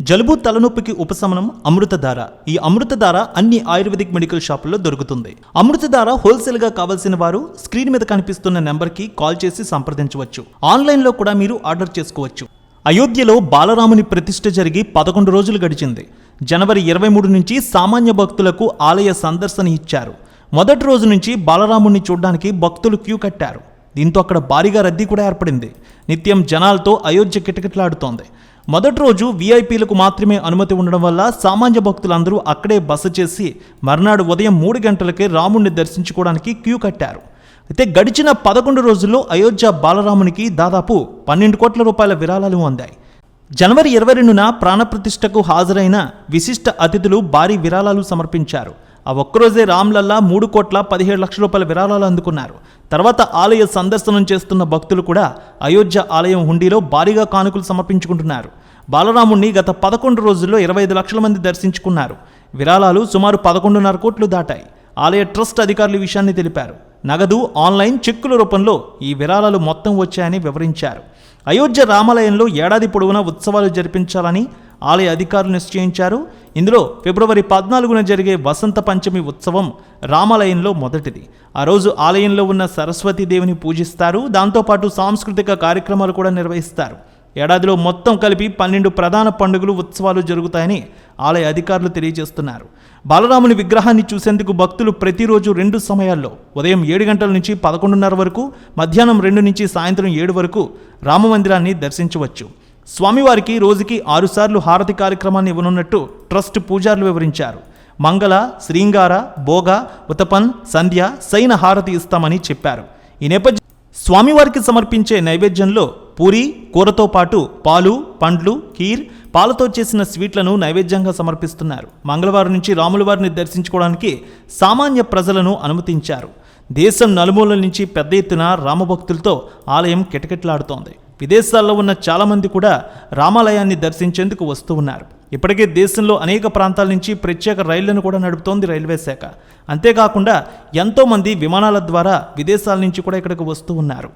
జలుబు తలనొప్పికి ఉపశమనం అమృతధార. ఈ అమృతధార అన్ని ఆయుర్వేదిక్ మెడికల్ షాపుల్లో దొరుకుతుంది. అమృతధార హోల్సేల్గా కావాల్సిన వారు స్క్రీన్ మీద కనిపిస్తున్న నెంబర్కి కాల్ చేసి సంప్రదించవచ్చు. ఆన్లైన్లో కూడా మీరు ఆర్డర్ చేసుకోవచ్చు. అయోధ్యలో బాలరాముని ప్రతిష్ఠ జరిగి పదకొండు రోజులు గడిచింది. జనవరి ఇరవై మూడు నుంచి సామాన్య భక్తులకు ఆలయ సందర్శన ఇచ్చారు. మొదటి రోజు నుంచి బాలరాముణ్ణి చూడడానికి భక్తులు క్యూ కట్టారు. దీంతో అక్కడ భారీగా రద్దీ కూడా ఏర్పడింది. నిత్యం జనాలతో అయోధ్య కిటకిటలాడుతోంది. మొదటి రోజు వీఐపీలకు మాత్రమే అనుమతి ఉండడం వల్ల సామాన్య భక్తులందరూ అక్కడే బస చేసి మర్నాడు ఉదయం మూడు గంటలకే రాముణ్ణి దర్శించుకోవడానికి క్యూ కట్టారు. అయితే గడిచిన పదకొండు రోజుల్లో అయోధ్య బాలరామునికి దాదాపు పన్నెండు కోట్ల రూపాయల విరాళాలు అందాయి. జనవరి ఇరవై రెండున ప్రాణప్రతిష్ఠకు హాజరైన విశిష్ట అతిథులు భారీ విరాళాలు సమర్పించారు. ఆ ఒక్కరోజే రామ్లల్లా మూడు కోట్ల పదిహేడు లక్షల రూపాయల విరాళాలు అందుకున్నారు. తర్వాత ఆలయ సందర్శనం చేస్తున్న భక్తులు కూడా అయోధ్య ఆలయం హుండీలో భారీగా కానుకలు సమర్పించుకుంటున్నారు. బాలరాముణ్ణి గత పదకొండు రోజుల్లో ఇరవై ఐదు లక్షల మంది దర్శించుకున్నారు. విరాళాలు సుమారు పదకొండున్నర కోట్లు దాటాయి. ఆలయ ట్రస్ట్ అధికారులు విషయాన్ని తెలిపారు. నగదు ఆన్లైన్ చెక్కుల రూపంలో ఈ విరాళాలు మొత్తం వచ్చాయని వివరించారు. అయోధ్య రామాలయంలో ఏడాది పొడవునా ఉత్సవాలు జరిపించాలని ఆలయ అధికారులు నిశ్చయించారు. ఇందులో ఫిబ్రవరి పద్నాలుగున జరిగే వసంత పంచమి ఉత్సవం రామాలయంలో మొదటిది. ఆ రోజు ఆలయంలో ఉన్న సరస్వతీదేవిని పూజిస్తారు. దాంతోపాటు సాంస్కృతిక కార్యక్రమాలు కూడా నిర్వహిస్తారు. ఏడాదిలో మొత్తం కలిపి పన్నెండు ప్రధాన పండుగలు ఉత్సవాలు జరుగుతాయని ఆలయ అధికారులు తెలియజేస్తున్నారు. బాలరాముని విగ్రహాన్ని చూసేందుకు భక్తులు ప్రతిరోజు రెండు సమయాల్లో ఉదయం ఏడు గంటల నుంచి పదకొండున్నర వరకు మధ్యాహ్నం రెండు నుంచి సాయంత్రం ఏడు వరకు రామమందిరాన్ని దర్శించవచ్చు. స్వామివారికి రోజుకి ఆరుసార్లు హారతి కార్యక్రమాన్ని ఇవ్వనున్నట్టు ట్రస్ట్ పూజారులు వివరించారు. మంగళ శ్రీంగార భోగ ఉతపన్ సంధ్య సైన హారతి ఇస్తామని చెప్పారు. ఈ నేపథ్యం స్వామివారికి సమర్పించే నైవేద్యంలో పూరి కూరతో పాటు పాలు పండ్లు కీర్ పాలతో చేసిన స్వీట్లను నైవేద్యంగా సమర్పిస్తున్నారు. మంగళవారం నుంచి రాముల వారిని దర్శించుకోవడానికి సామాన్య ప్రజలను అనుమతించారు. దేశం నలుమూలల నుంచి పెద్ద ఎత్తున రామభక్తులతో ఆలయం కిటకిటలాడుతోంది. విదేశాల్లో ఉన్న చాలామంది కూడా రామాలయాన్ని దర్శించేందుకు వస్తూ ఉన్నారు. ఇప్పటికే దేశంలో అనేక ప్రాంతాల నుంచి ప్రత్యేక రైళ్ళను కూడా నడుపుతోంది రైల్వే శాఖ. అంతేకాకుండా ఎంతోమంది విమానాల ద్వారా విదేశాల నుంచి కూడా ఇక్కడికి వస్తూ ఉన్నారు.